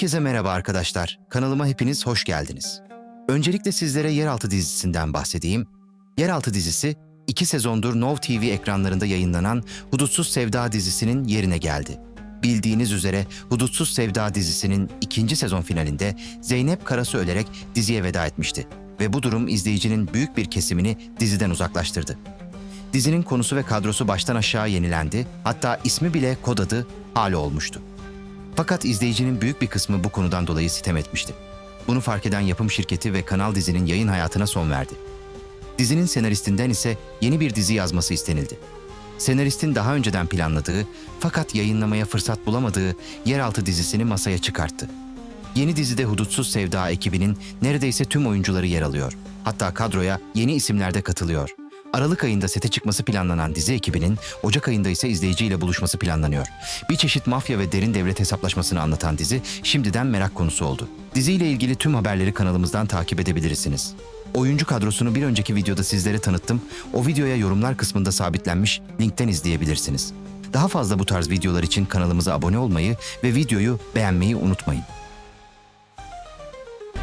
Merhaba arkadaşlar, kanalıma hepiniz hoş geldiniz. Öncelikle sizlere Yeraltı dizisinden bahsedeyim. Yeraltı dizisi, iki sezondur Nov TV ekranlarında yayınlanan Hudutsuz Sevda dizisinin yerine geldi. Bildiğiniz üzere Hudutsuz Sevda dizisinin ikinci sezon finalinde Zeynep Karasu ölerek diziye veda etmişti ve bu durum izleyicinin büyük bir kesimini diziden uzaklaştırdı. Dizinin konusu ve kadrosu baştan aşağı yenilendi, hatta ismi bile kod adı Halo olmuştu. Fakat izleyicinin büyük bir kısmı bu konudan dolayı sitem etmişti. Bunu fark eden yapım şirketi ve kanal dizinin yayın hayatına son verdi. Dizinin senaristinden ise yeni bir dizi yazması istenildi. Senaristin daha önceden planladığı fakat yayınlamaya fırsat bulamadığı Yeraltı dizisini masaya çıkarttı. Yeni dizide Hudutsuz Sevda ekibinin neredeyse tüm oyuncuları yer alıyor. Hatta kadroya yeni isimler de katılıyor. Aralık ayında sete çıkması planlanan dizi ekibinin Ocak ayında ise izleyiciyle buluşması planlanıyor. Bir çeşit mafya ve derin devlet hesaplaşmasını anlatan dizi şimdiden merak konusu oldu. Diziyle ilgili tüm haberleri kanalımızdan takip edebilirsiniz. Oyuncu kadrosunu bir önceki videoda sizlere tanıttım. O videoya yorumlar kısmında sabitlenmiş linkten izleyebilirsiniz. Daha fazla bu tarz videolar için kanalımıza abone olmayı ve videoyu beğenmeyi unutmayın.